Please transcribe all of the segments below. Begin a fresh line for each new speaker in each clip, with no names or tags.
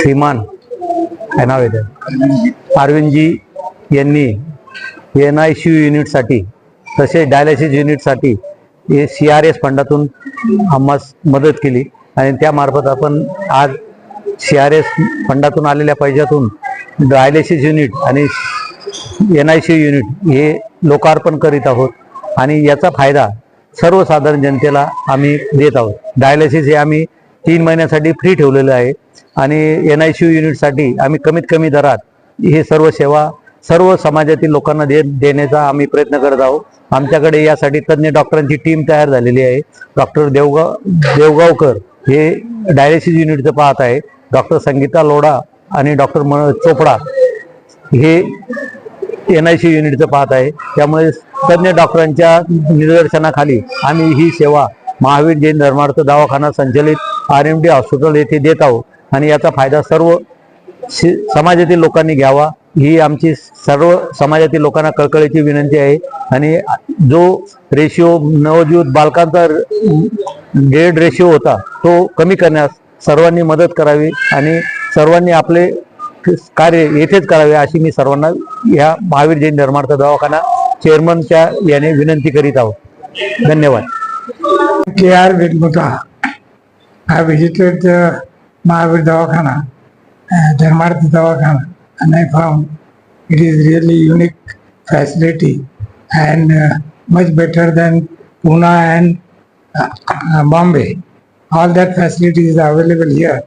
श्रीमान काय नाव आहे अरविंदजी यांनी एन आय सी युनिटसाठी तसेच डायलिसिस युनिटसाठी हे सी आर एस फंडातून आम्हास मदत केली. आणि त्यामार्फत आपण आज सी आर एस फंडातून आलेल्या पैशातून डायलिसिस युनिट आणि एन आय सी युनिट हे लोकार्पण करीत आहोत. आणि याचा फायदा सर्वसाधारण जनतेला आम्ही देत आहोत. डायलिसिस हे आम्ही तीन महिन्यासाठी फ्री ठेवलेलं आहे. आणि एन आय सी यू युनिटसाठी आम्ही कमीत कमी दरात हे सर्व सेवा सर्व समाजातील लोकांना दे देण्याचा आम्ही प्रयत्न करत आहोत. आमच्याकडे यासाठी तज्ज्ञ डॉक्टरांची टीम तयार झालेली आहे. डॉक्टर देवगाव देवगावकर हे डायलिसिस युनिटचं पाहत आहे. डॉक्टर संगीता लोढा आणि डॉक्टर म चोपडा हे एन आय सी युनिटचं पाहत आहे. त्यामुळे तज्ज्ञ डॉक्टरांच्या निदर्शनाखाली आम्ही ही सेवा महावीर जैन धर्मार्थ दवाखाना संचलित आर एम डी हॉस्पिटल येथे देत आहोत. आणि याचा फायदा सर्व समाजातील लोकांनी घ्यावा. ही आमची सर्व समाजातील लोकांना कळकळीची विनंती आहे. आणि जो रेशिओ नवजीत बालकांचा डेड रेशिओ होता तो कमी करण्यास सर्वांनी मदत करावी आणि सर्वांनी आपले कार्य येथेच करावे अशी मी सर्वांना या महावीर जैन धर्मार्थ दवाखाना चेअरमनच्या याने विनंती करीत आहोत. धन्यवाद.
K R I visited the Mahavir Davakhana, uh, Dharmarth Davakhana, and I found it is really unique facility and uh, much better than Pune and uh, uh, Bombay. All that facilities is available here,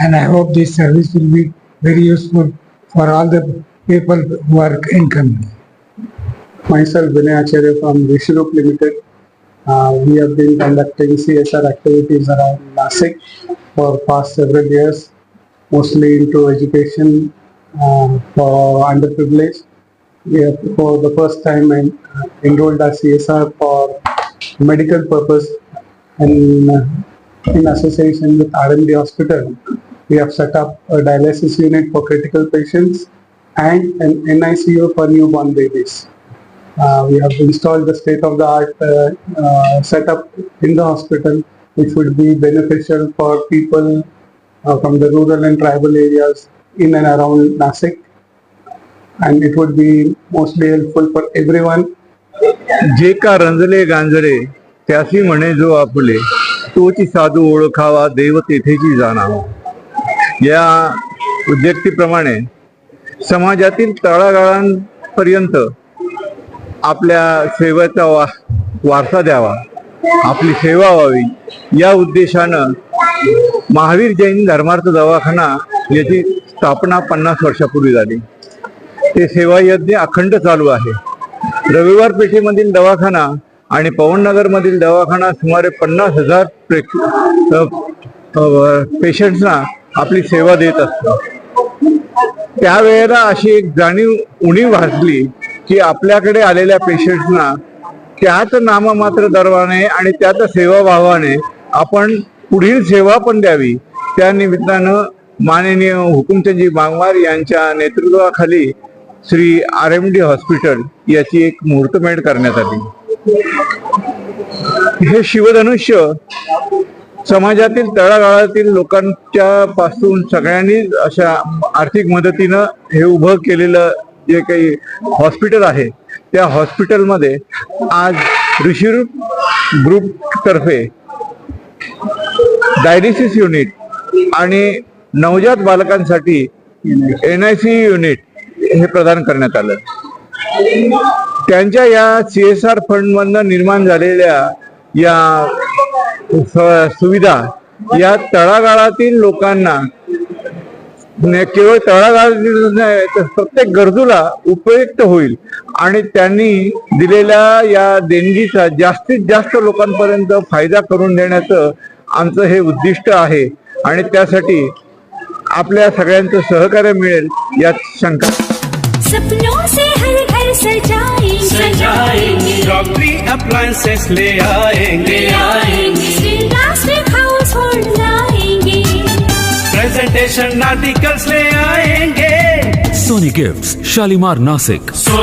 and I hope this service will be very useful for all the people who are in incoming.
myself Vinay Acharya from Vishrup Limited. Uh, we have been conducting CSR activities around Nasik for past several years, mostly into education uh, for underprivileged. We have for the first time en- enrolled our CSR for medical purpose and uh, in association with RMD Hospital, we have set up a dialysis unit for critical patients and an NICU for newborn babies. Uh, we have installed the state-of-the-art uh, uh, setup in the hospital, which would be beneficial for people uh, from the rural and tribal areas in and around Nasik. And it would be mostly helpful for everyone
जे का रंजले गांजले त्याशी म्हणे जो आपले तोची साधू ओळखावा देव तेथेची जाणावा या उद्योगतीप्रमाणे समाजातील तळागाळांपर्यंत आपल्या सेवेचा वा वारसा द्यावा. आपली सेवा व्हावी. या उद्देशानं महावीर जैन धर्मार्थ दवाखाना याची स्थापना पन्नास वर्षापूर्वी झाली. ते सेवा यज्ञ अखंड चालू आहे. रविवार पेठेमधील दवाखाना आणि पवननगरमधील दवाखाना सुमारे पन्नास हजार पेशंट्सना आपली सेवा देत असतो त्यावेळेला अशी एक जाणीव उणीव भासली की आपल्याकडे आलेल्या पेशंट्सना त्याच नाममात्र दरवाने आणि त्याच सेवाभावाने आपण पुढील सेवा पण द्यावी. त्या निमित्तानं माननीय हुकुमचंदजी बांगवार यांच्या नेतृत्वाखाली Shri R M D hospital याची एक मुहूर्तमेढ करण्यात आली. हे शिवधनुष्य समाजातील तळागाळातील लोकांच्या पासून सगळ्यांनीच अशा आर्थिक मदतीनं हे उभं केलेलं जे काही हॉस्पिटल आहे त्या हॉस्पिटलमध्ये आज ऋषिरूप ग्रुप तर्फे डायलिसिस युनिट आणि नवजात बालकांसाठी एन आय सी युनिट हे प्रदान करण्यात आलं. त्यांच्या या सी एस आर फंडमधनं निर्माण झालेल्या या स- सुविधा या तळागाळातील लोकांना केवळ तर प्रत्येक गरजूला उपयुक्त होईल. आणि त्यांनी दिलेल्या या देणगीचा जास्तीत जास्त लोकांपर्यंत फायदा करून देण्याचं आमचं हे उद्दिष्ट आहे. आणि त्यासाठी आपल्या सगळ्यांचं सहकार्य मिळेल यात शंका
सपनों से हर घर सजाएंगे।
सजाएंगे। ले आएंगे।
चंडाटी
कस में आयेंगे Sony
gift Shalimar Nashik Sony